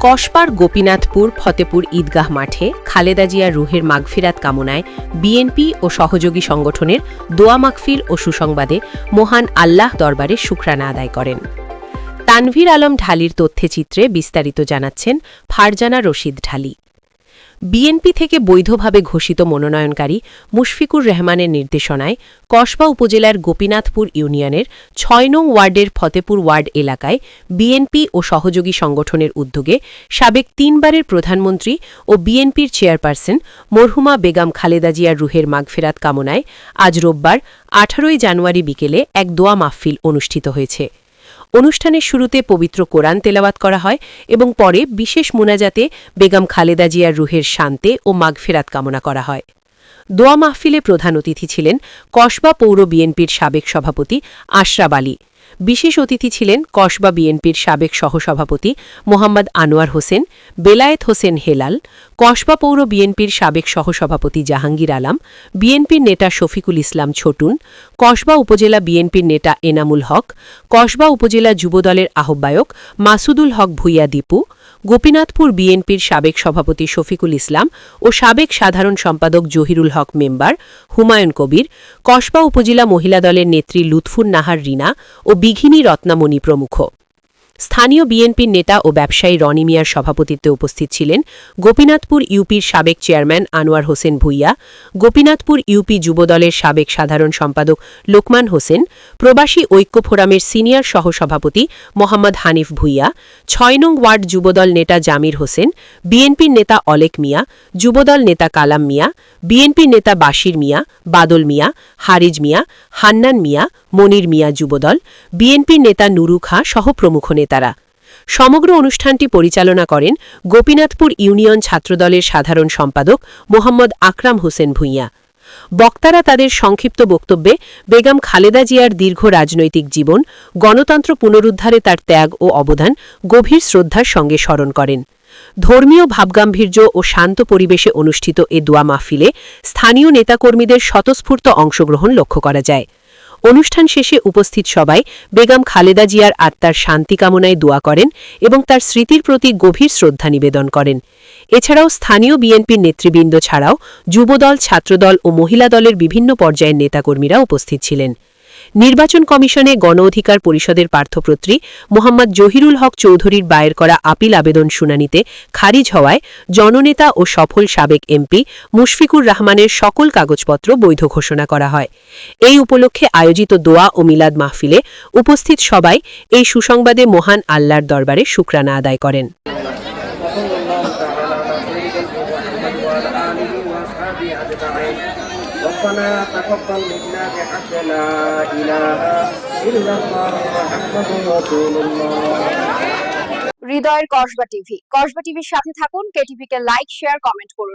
কসবার গোপীনাথপুর ফতেপুর ঈদগাহ মাঠে খালেদা জিয়া রুহের মাগফিরাত কামনায় বিএনপি ও সহযোগী সংগঠনের দোয়া মাগফির ও সুসংবাদে মহান আল্লাহ দরবারে শুক্রানা আদায় করেন। তানভীর আলম ঢালির তথ্যচিত্রে বিস্তারিত জানাচ্ছেন ফারজানা রশিদ ঢালি। বিএনপি থেকে বৈধভাবে ঘোষিত মনোনয়নকারী মুশফিকুর রহমানের নির্দেশনায় কসবা উপজেলার গোপীনাথপুর ইউনিয়নের ছয় নং ওয়ার্ডের ফতেপুর ওয়ার্ড এলাকায় বিএনপি ও সহযোগী সংগঠনের উদ্যোগে সাবেক তিনবারের প্রধানমন্ত্রী ও বিএনপির চেয়ারপারসন মরহুমা বেগম খালেদা জিয়ার রুহের মাগফেরাত কামনায় আজ রোববার আঠারোই জানুয়ারি বিকেলে এক দোয়া মাহফিল অনুষ্ঠিত হয়েছে। অনুষ্ঠানের শুরুতে পবিত্র কোরআন তেলাওয়াত করা হয় এবং পরে বিশেষ মুনাজাতে বেগম খালেদা জিয়ার রুহের শান্তে ও মাগফেরাত কামনা করা হয়। দোয়া মাহফিলে প্রধান অতিথি ছিলেন কসবা পৌর বিএনপির সাবেক সভাপতি আশরাব আলী। বিশেষ অতিথি ছিলেন কসবা বিএনপির সাবেক সহসভাপতি মোহাম্মদ আনোয়ার হোসেন, বেলায়েত হোসেন হেলাল, কসবা পৌর বিএনপির সাবেক সহসভাপতি জাহাঙ্গীর আলম, বিএনপির নেতা শফিকুল ইসলাম ছোটুন, কসবা উপজেলা বিএনপির নেতা এনামুল হক, কসবা উপজেলা যুবদলের আহ্বায়ক মাসুদুল হক ভুইয়া দীপু গোপীনাথপুর বিএনপির সাবেক সভাপতি শফিকুল ইসলাম ও সাবেক সাধারণ সম্পাদক জহিরুল হক মেম্বার হুমায়ুন কবির, কসবা উপজেলা মহিলা দলের নেত্রী লুৎফুন নাহার রিনা ও বিঘিনী রত্নামণি প্রমুখ। স্থানীয় বিএনপির নেতা ও ব্যবসায়ী রনি মিয়ার সভাপতিত্বে উপস্থিত ছিলেন গোপীনাথপুর ইউপির সাবেক চেয়ারম্যান আনোয়ার হোসেন ভুইয়া, গোপীনাথপুর ইউপি যুবদলের সাবেক সাধারণ সম্পাদক লোকমান হোসেন, প্রবাসী ঐক্য ফোরামের সিনিয়র সহসভাপতি মোহাম্মদ হানিফ ভুইয়া, ছয় নং ওয়ার্ড যুবদল নেতা জামির হোসেন, বিএনপির নেতা অলেক মিয়া, যুবদল নেতা কালাম মিয়া, বিএনপির নেতা বাশির মিয়া, বাদল মিয়া, হারিজ মিয়া, হান্নান মিয়া, মনির মিয়া যুবদল, বিএনপির নেতা নুরু খাঁ সহ প্রমুখ নেতারা সমগ্র অনুষ্ঠানটি পরিচালনা করেন গোপীনাথপুর ইউনিয়ন ছাত্রদলের সাধারণ সম্পাদক মোহাম্মদ আকরাম হোসেন ভূঁইয়া। বক্তারা তাদের সংক্ষিপ্ত বক্তব্যে বেগম খালেদা জিয়ার দীর্ঘ রাজনৈতিক জীবন, গণতন্ত্র পুনরুদ্ধারে তার ত্যাগ ও অবদান গভীর শ্রদ্ধার সঙ্গে স্মরণ করেন। ধর্মীয় ভাবগাম্ভীর্য ও শান্ত পরিবেশে অনুষ্ঠিত এ দোয়া মাহফিলে স্থানীয় নেতাকর্মীদের স্বতঃস্ফূর্ত অংশগ্রহণ লক্ষ্য করা যায়। অনুষ্ঠান শেষে উপস্থিত সবাই বেগম খালেদা জিয়ার আত্মার শান্তি কামনায় দোয়া করেন এবং তার স্মৃতির প্রতি গভীর শ্রদ্ধা নিবেদন করেন। এছাড়াও স্থানীয় বিএনপির নেতৃবৃন্দ ছাড়াও যুবদল, ছাত্রদল ও মহিলা দলের বিভিন্ন পর্যায়ের নেতাকর্মীরা উপস্থিত ছিলেন। নির্বাচন কমিশনে গণ অধিকার পরিষদের পার্থপ্রত্রী মোহাম্মদ জহিরুল হক চৌধুরীর বায়ের করা আপিল আবেদন শুনানিতে খারিজ হওয়ায় জননেতা ও সফল সাবেক এমপি মুশফিকুর রহমানের সকল কাগজপত্র বৈধ ঘোষণা করা হয়। এই উপলক্ষে আয়োজিত দোয়া ও মিলাদ মাহফিলে উপস্থিত সবাই এই সুসংবাদে মহান আল্লাহর দরবারে শুক্রানা আদায় করেন। ربنا تقبل منا بحق لا اله الا الله محمد رسول الله হৃদয়ের কসবা টিভি কসবা টিভির সাথে থাকুন কেটিভিকে লাইক শেয়ার কমেন্ট করুন